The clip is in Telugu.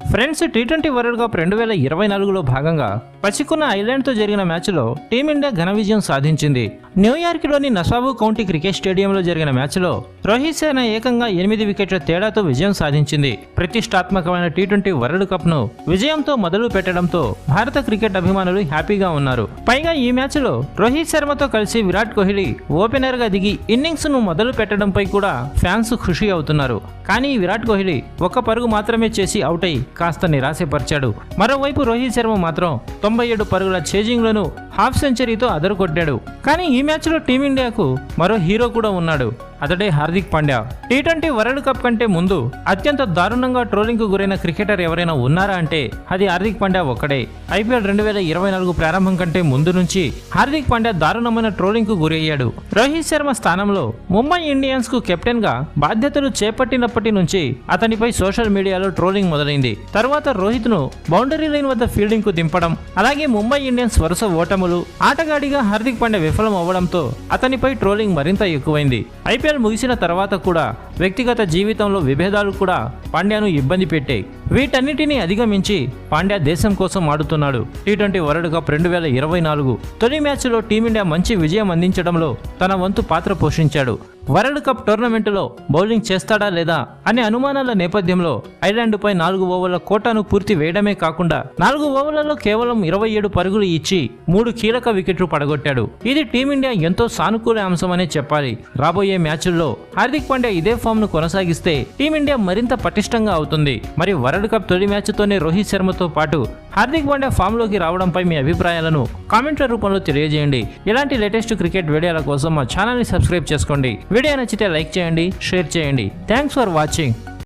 Friends T twenty world cup రెండు వేల ఇరవై నాలుగులో భాగంగా పసికున్న ఐలాండ్తో జరిగిన మ్యాచ్లో టీమిండియా ఘన విజయం సాధించింది. న్యూయార్క్లోని నసాబు కౌంటీ క్రికెట్ స్టేడియంలో జరిగిన మ్యాచ్లో రోహిత్ శర్మ ఏకంగా ఎనిమిది వికెట్ల తేడాతో విజయం సాధించింది. ప్రతిష్టాత్మకమైన టీ ట్వంటీ వరల్డ్ కప్ను విజయంతో మొదలు పెట్టడంతో భారత క్రికెట్ అభిమానులు హ్యాపీగా ఉన్నారు. పైగా ఈ మ్యాచ్లో రోహిత్ శర్మతో కలిసి విరాట్ కోహ్లీ ఓపెనర్గా దిగి ఇన్నింగ్స్ను మొదలు పెట్టడంపై కూడా ఫ్యాన్స్ ఖుషి అవుతున్నారు. కానీ విరాట్ కోహ్లీ ఒక్క పరుగు మాత్రమే చేసి అవుట్ అయి కాస్త నిరాశపరిచాడు. మరోవైపు రోహిత్ శర్మ మాత్రం తొంభై ఏడు పరుగుల చేజింగ్లను హాఫ్ సెంచరీతో అదరగొట్టాడు. కానీ ఈ మ్యాచ్లో టీమిండియాకు మరో హీరో కూడా ఉన్నాడు. అతడే Hardik Pandya. T twenty world cup కంటే ముందు అత్యంత దారుణంగా ట్రోలింగ్కు గురైన క్రికెటర్ ఎవరైనా ఉన్నారా అంటే అది హార్దిక్ పాండ్యా ఒక్కడే. ఐపీఎల్ రెండు వేల ఇరవై నాలుగు ప్రారంభం కంటే ముందు నుంచి హార్దిక్ పాండ్యా దారుణమైన ట్రోలింగ్కు గురయ్యాడు. రోహిత్ శర్మ స్థానంలో ముంబై ఇండియన్స్కు కెప్టెన్గా బాధ్యతలు చేపట్టినప్పటి నుంచి అతనిపై సోషల్ మీడియాలో ట్రోలింగ్ మొదలైంది. తర్వాత రోహిత్ను బౌండరీ లైన్ వద్ద ఫీల్డింగ్కు దింపడం అలాగే ముంబై ఇండియన్స్ వరుస ఓటములు ఆటగాడిగా హార్దిక్ పాండే విఫలం అవ్వడంతో అతనిపై ట్రోలింగ్ మరింత ఎక్కువైంది. ఐపీఎల్ ముగిసిన తర్వాత కూడా వ్యక్తిగత జీవితంలో విభేదాలు కూడా పాండ్యాను ఇబ్బంది పెట్టాయి. వీటన్నిటినీ అధిగమించి పాండ్యా దేశం కోసం ఆడుతున్నాడు. టీ ట్వంటీ వరల్డ్ కప్ రెండు వేల ఇరవై నాలుగు తొలి మ్యాచ్లో టీమిండియా మంచి విజయం అందించడంలో తన వంతు పాత్ర పోషించాడు. వరల్డ్ కప్ టోర్నమెంటులో బౌలింగ్ చేస్తాడా లేదా అనే అనుమానాల నేపథ్యంలో ఐర్లాండ్పై నాలుగు ఓవర్ల కోటాను పూర్తి వేయడమే కాకుండా నాలుగు ఓవర్లలో కేవలం ఇరవై ఏడు పరుగులు ఇచ్చి మూడు కీలక వికెట్లు పడగొట్టాడు. ఇది టీమిండియా ఎంతో సానుకూల అంశమనే చెప్పాలి. రాబోయే మ్యాచుల్లో హార్దిక్ పాండ్యా ఇదే ఫామ్ను కొనసాగిస్తే టీమిండియా మరింత పటిష్టంగా అవుతుంది. మరి వరల్డ్ కప్ తొలి మ్యాచ్తోనే రోహిత్ శర్మతో పాటు హార్దిక్ పాండ్యా ఫామ్లోకి రావడంపై మీ అభిప్రాయాలను కామెంట్ల రూపంలో తెలియజేయండి. ఇలాంటి లేటెస్ట్ క్రికెట్ వీడియోల కోసం మా ఛానల్ని సబ్స్క్రైబ్ చేసుకోండి. వీడియో నచ్చితే లైక్ చేయండి షేర్ చేయండి. Thanks for watching.